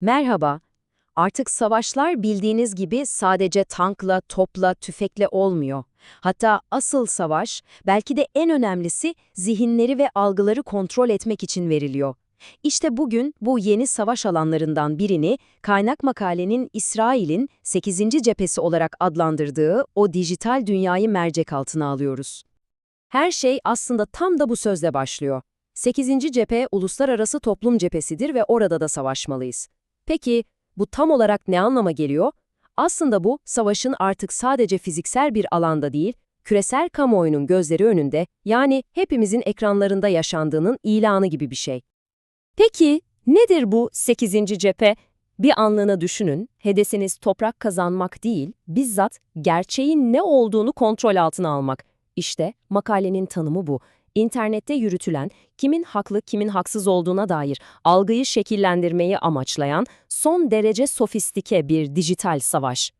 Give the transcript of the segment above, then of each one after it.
Merhaba. Artık savaşlar bildiğiniz gibi sadece tankla, topla, tüfekle olmuyor. Hatta asıl savaş, belki de en önemlisi zihinleri ve algıları kontrol etmek için veriliyor. İşte bugün bu yeni savaş alanlarından birini kaynak makalenin İsrail'in 8. cephesi olarak adlandırdığı o dijital dünyayı mercek altına alıyoruz. Her şey aslında tam da bu sözle başlıyor. 8. cephe uluslararası toplum cephesidir ve orada da savaşmalıyız. Peki bu tam olarak ne anlama geliyor? Aslında bu savaşın artık sadece fiziksel bir alanda değil, küresel kamuoyunun gözleri önünde yani hepimizin ekranlarında yaşandığının ilanı gibi bir şey. Peki nedir bu 8. cephe? Bir anlığına düşünün, hedefiniz toprak kazanmak değil, bizzat gerçeğin ne olduğunu kontrol altına almak. İşte makalenin tanımı bu. İnternette yürütülen, kimin haklı kimin haksız olduğuna dair algıyı şekillendirmeyi amaçlayan son derece sofistike bir dijital savaş.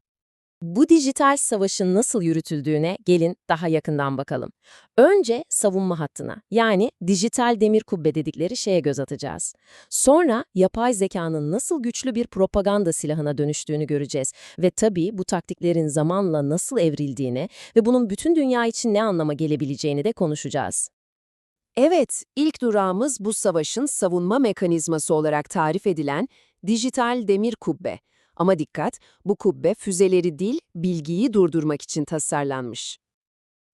Bu dijital savaşın nasıl yürütüldüğüne gelin daha yakından bakalım. Önce savunma hattına, yani dijital demir kubbe dedikleri şeye göz atacağız. Sonra yapay zekanın nasıl güçlü bir propaganda silahına dönüştüğünü göreceğiz ve tabii bu taktiklerin zamanla nasıl evrildiğini ve bunun bütün dünya için ne anlama gelebileceğini de konuşacağız. Evet, ilk durağımız bu savaşın savunma mekanizması olarak tarif edilen dijital demir kubbe. Ama dikkat, bu kubbe füzeleri değil, bilgiyi durdurmak için tasarlanmış.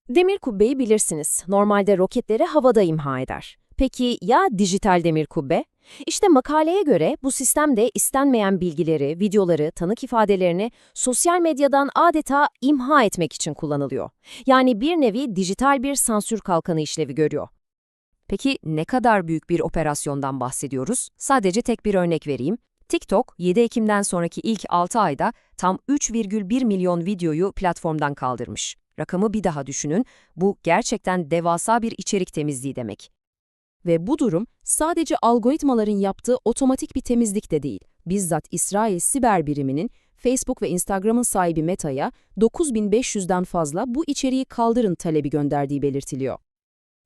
Demir kubbeyi bilirsiniz. Normalde roketleri havada imha eder. Peki ya dijital demir kubbe? İşte makaleye göre bu sistemde istenmeyen bilgileri, videoları, tanık ifadelerini sosyal medyadan adeta imha etmek için kullanılıyor. Yani bir nevi dijital bir sansür kalkanı işlevi görüyor. Peki ne kadar büyük bir operasyondan bahsediyoruz? Sadece tek bir örnek vereyim. TikTok, 7 Ekim'den sonraki ilk 6 ayda tam 3,1 milyon videoyu platformdan kaldırmış. Rakamı bir daha düşünün, bu gerçekten devasa bir içerik temizliği demek. Ve bu durum sadece algoritmaların yaptığı otomatik bir temizlik de değil. Bizzat İsrail siber biriminin Facebook ve Instagram'ın sahibi Meta'ya 9500'den fazla bu içeriği kaldırın talebi gönderdiği belirtiliyor.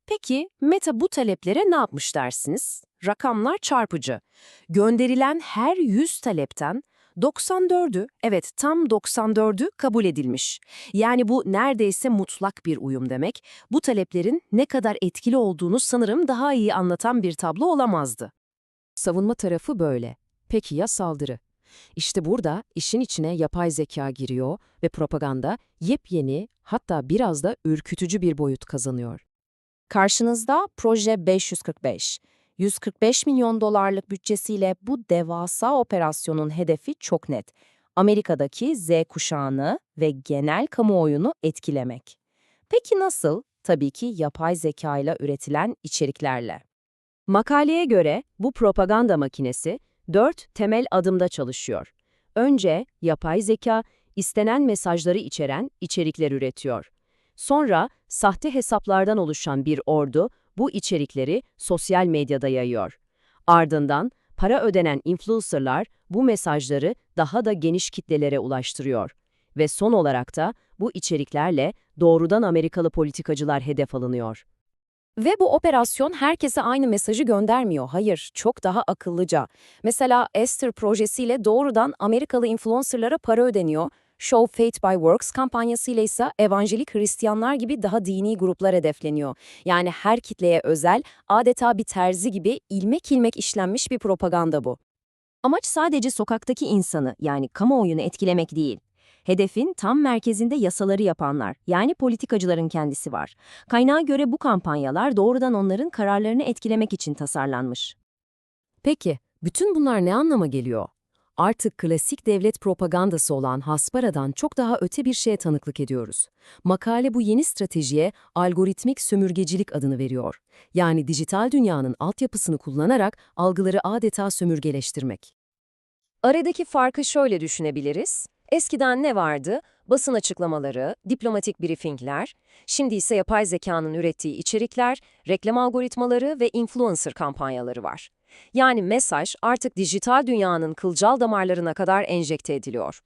Peki Meta bu taleplere ne yapmış dersiniz? Rakamlar çarpıcı. Gönderilen her 100 talepten 94'ü, evet tam 94'ü kabul edilmiş. Yani bu neredeyse mutlak bir uyum demek. Bu taleplerin ne kadar etkili olduğunu sanırım daha iyi anlatan bir tablo olamazdı. Savunma tarafı böyle. Peki ya saldırı? İşte burada işin içine yapay zeka giriyor ve propaganda yepyeni hatta biraz da ürkütücü bir boyut kazanıyor. Karşınızda Proje 545. 145 milyon dolarlık bütçesiyle bu devasa operasyonun hedefi çok net. Amerika'daki Z kuşağını ve genel kamuoyunu etkilemek. Peki nasıl? Tabii ki yapay zeka ile üretilen içeriklerle. Makaleye göre bu propaganda makinesi dört temel adımda çalışıyor. Önce yapay zeka istenen mesajları içeren içerikler üretiyor. Sonra sahte hesaplardan oluşan bir ordu bu içerikleri sosyal medyada yayıyor. Ardından para ödenen influencerlar bu mesajları daha da geniş kitlelere ulaştırıyor. Ve son olarak da bu içeriklerle doğrudan Amerikalı politikacılar hedef alınıyor. Ve bu operasyon herkese aynı mesajı göndermiyor. Hayır, çok daha akıllıca. Mesela Esther projesiyle doğrudan Amerikalı influencerlara para ödeniyor Show Faith by Works kampanyasıyla ise evangelik Hristiyanlar gibi daha dini gruplar hedefleniyor. Yani her kitleye özel, adeta bir terzi gibi ilmek ilmek işlenmiş bir propaganda bu. Amaç sadece sokaktaki insanı yani kamuoyunu etkilemek değil. Hedefin tam merkezinde yasaları yapanlar, yani politikacıların kendisi var. Kaynağa göre bu kampanyalar doğrudan onların kararlarını etkilemek için tasarlanmış. Peki, bütün bunlar ne anlama geliyor? Artık klasik devlet propagandası olan hasbaradan çok daha öte bir şeye tanıklık ediyoruz. Makale bu yeni stratejiye algoritmik sömürgecilik adını veriyor. Yani dijital dünyanın altyapısını kullanarak algıları adeta sömürgeleştirmek. Aradaki farkı şöyle düşünebiliriz. Eskiden ne vardı? Basın açıklamaları, diplomatik briefingler, şimdi ise yapay zekanın ürettiği içerikler, reklam algoritmaları ve influencer kampanyaları var. Yani mesaj artık dijital dünyanın kılcal damarlarına kadar enjekte ediliyor.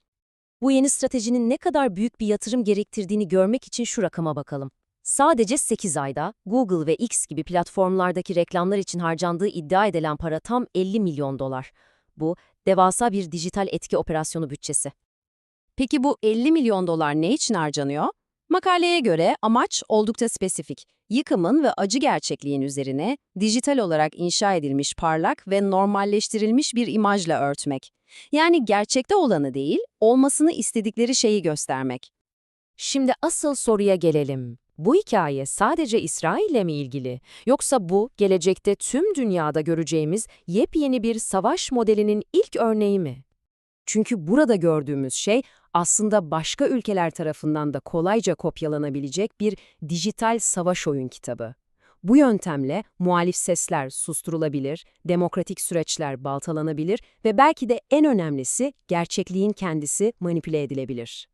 Bu yeni stratejinin ne kadar büyük bir yatırım gerektirdiğini görmek için şu rakama bakalım. Sadece 8 ayda Google ve X gibi platformlardaki reklamlar için harcandığı iddia edilen para tam 50 milyon dolar. Bu Devasa bir dijital etki operasyonu bütçesi. Peki bu 50 milyon dolar ne için harcanıyor? Makaleye göre amaç oldukça spesifik. Yıkımın ve acı gerçekliğin üzerine dijital olarak inşa edilmiş parlak ve normalleştirilmiş bir imajla örtmek. Yani gerçekte olanı değil, olmasını istedikleri şeyi göstermek. Şimdi asıl soruya gelelim. Bu hikaye sadece İsrail'le mi ilgili? Yoksa bu, gelecekte tüm dünyada göreceğimiz yepyeni bir savaş modelinin ilk örneği mi? Çünkü burada gördüğümüz şey aslında başka ülkeler tarafından da kolayca kopyalanabilecek bir dijital savaş oyun kitabı. Bu yöntemle muhalif sesler susturulabilir, demokratik süreçler baltalanabilir ve belki de en önemlisi gerçekliğin kendisi manipüle edilebilir.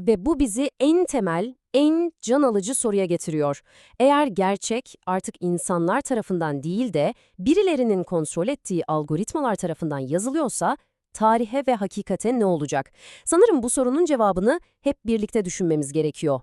Ve bu bizi en temel, en can alıcı soruya getiriyor. Eğer gerçek artık insanlar tarafından değil de birilerinin kontrol ettiği algoritmalar tarafından yazılıyorsa, tarihe ve hakikate ne olacak? Sanırım bu sorunun cevabını hep birlikte düşünmemiz gerekiyor.